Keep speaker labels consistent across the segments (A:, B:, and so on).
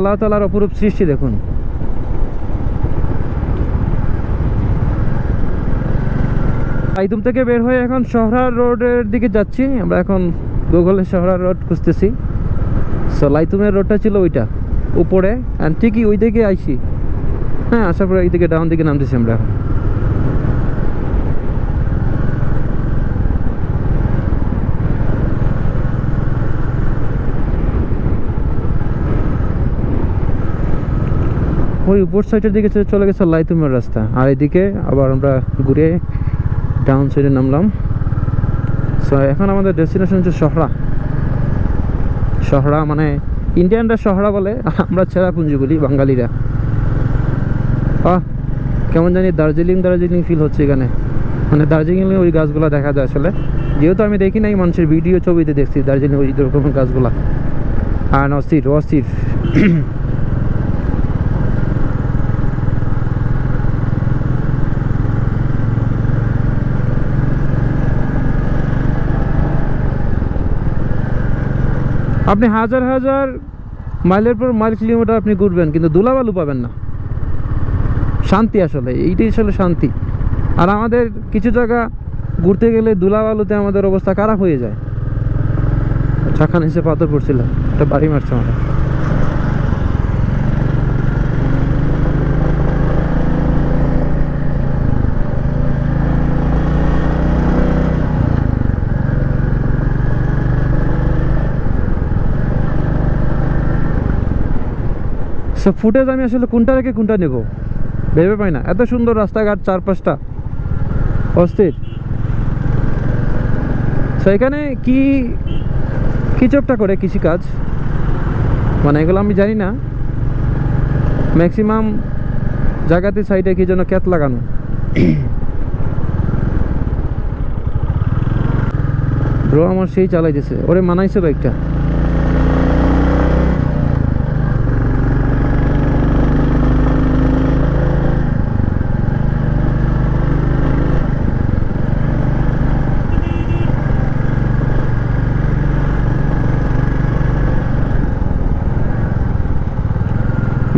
A: আল্লাহ তালার অপরূপ সৃষ্টি দেখুন। আইদুম থেকে বের হয়ে এখন শহরার রোডের দিকে যাচ্ছি। আমরা এখন গুগলে শহরার রোড খুঁজতেছি। সো লাইতুমের রোডটা ছিল ওইটা, উপরে। আর ঠিকই ওই দিকে আইছি। হ্যাঁ আসার পরে এই দিকে ডাউন দিকে নামতেছি আমরা। এখন ওই উপর সাইডের দিকে চলে গেছে লাইতুমের রাস্তা। আর এদিকে আবার আমরা ঘুরে ডাউন সাইডে নামলাম। সো এখন আমাদের ডেস্টিনেশন হচ্ছে শহরা শহরা মানে ইন্ডিয়ানরা শহরা বলে আমরা ছেঁড়াপুঞ্জি বলি, বাঙালিরা। আহ, কেমন জানি দার্জিলিং দার্জিলিং ফিল হচ্ছে এখানে। মানে দার্জিলিংয়ে ওই গাছগুলো দেখা যায় আসলে। যেহেতু আমি দেখি নাই, মানুষের ভিডিও ছবিতে দেখছি দার্জিলিং ওই রকম গাছগুলা। আর অস্থির অস্থির। আপনি হাজার হাজার মাইলের পর মাইল কিলোমিটার আপনি ঘুরবেন, কিন্তু দুলাবালু পাবেন না। শান্তি আসলে, এইটাই আসলে শান্তি। আর আমাদের কিছু জায়গা ঘুরতে গেলে দুলাবালুতে আমাদের অবস্থা খারাপ হয়ে যায়। ছাখান নিচে পাথর পড়ছিল, একটা বাড়ি মারছে আমার সব ফুটেজ আমি আসলে কোনটা রেখে কোনটা নেব? ভেবে পাই না। এত সুন্দর রাস্তাঘাট চারপাশটা। অস্থির। So, এখানে কি একটা করে কৃষিকাজ? মানে এগুলো আমি জানি না। ম্যাক্সিমাম জায়গাতে সাইডে কি যেন ক্যাত লাগানো। ব্রো আমার সেই চালাইতেছে। ওরে মানাইছে বাইকটা।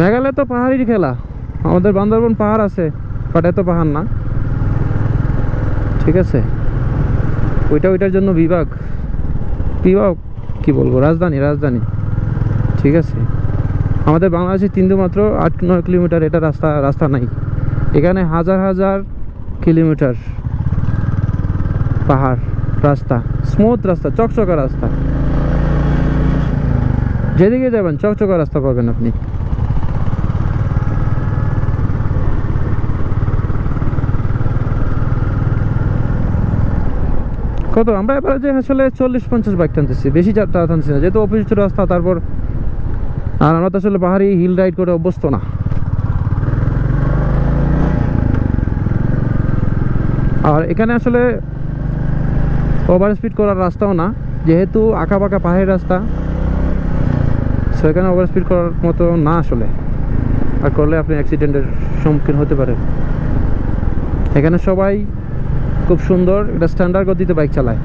A: মেঘালয় তো পাহাড়ির খেলা। আমাদের বান্দরবন পাহাড় আছে বাট এত পাহাড় না। ঠিক আছে। ওইটা, ওইটার জন্য বিভাগ। বিভাগ, কি বলব, রাজধানী রাজধানী। ঠিক আছে। আমাদের বাংলাদেশে তিনটু মাত্র আট নয় কিলোমিটার, এটা রাস্তা রাস্তা নাই। এখানে হাজার হাজার কিলোমিটার পাহাড়, রাস্তা স্মুথ রাস্তা, চকচকা রাস্তা। যেদিকে যাবেন, চকচকা রাস্তা পাবেন আপনি। কত? আমরা এবারে যে আসলে চল্লিশ পঞ্চাশ বাইক টানতেছি। বেশি যা- টা- টানছি না। যেহেতু অফিস রাস্তা, তারপর আর আমরা তো আসলে পাহাড়ি হিল রাইড করে অভ্যস্ত না। আর এখানে আসলে ওভার স্পিড করার রাস্তাও না। যেহেতু আঁকা বাঁকা পাহাড়ি রাস্তা সো এখানে ওভার স্পিড করার মতো না আসলে। আর করলে আপনি অ্যাক্সিডেন্টের সম্মুখীন হতে পারেন। এখানে সবাই খুব সুন্দর একটা স্ট্যান্ডার্ড গতিতে বাইক চালায়।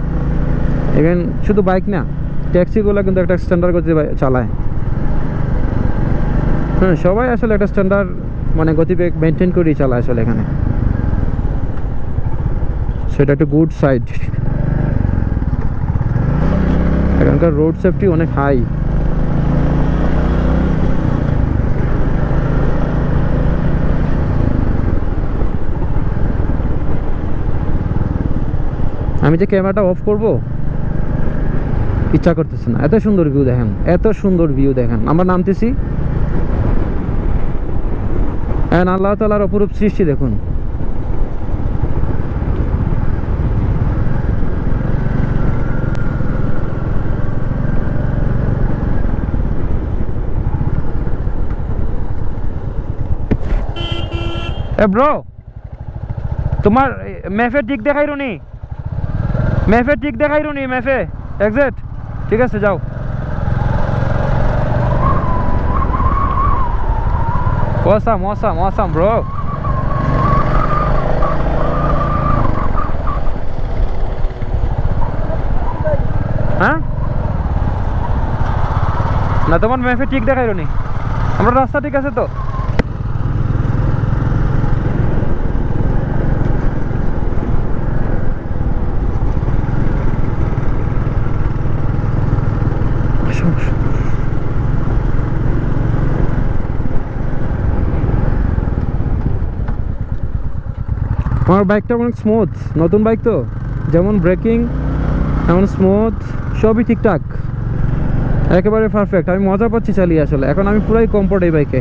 A: এখানে শুধু বাইক না ট্যাক্সিগুলো কিন্তু একটা স্ট্যান্ডার্ড গতিতে চালায়। হ্যাঁ সবাই আসলে একটা স্ট্যান্ডার্ড মানে গতিবেগ মেনটেন করেই চালায় আসলে এখানে। সেটা একটা গুড সাইড এখানকার রোড সেফটি অনেক হাই আমি যে ক্যামেরাটা অফ করব, ইচ্ছা করতেছে না। এত সুন্দর ভিউ দেখেন, এত সুন্দর ভিউ দেখেন। আমরা নামতেছি। আল্লাহ তালার অপরূপ সৃষ্টি দেখুন। এ ব্রো তোমার ম্যাফে ঠিক দেখাই রুনি ম্যাফে ঠিক দেখাই রুনি ম্যাফে এক্সাক্ট ঠিক আছে যাও। Awesome, awesome, awesome, bro. হ্যাঁ? না তোমার ম্যাপে ঠিক দেখাইলো নি আমরা রাস্তা ঠিক আছে তো? আমার বাইকটা অনেক স্মুথ নতুন বাইক তো। যেমন ব্রেকিং এমন স্মুথ সবই ঠিকঠাক। একেবারে পারফেক্ট আমি মজা পাচ্ছি চালিয়ে আসলে। এখন আমি পুরাই কমফোর্ট এই বাইকে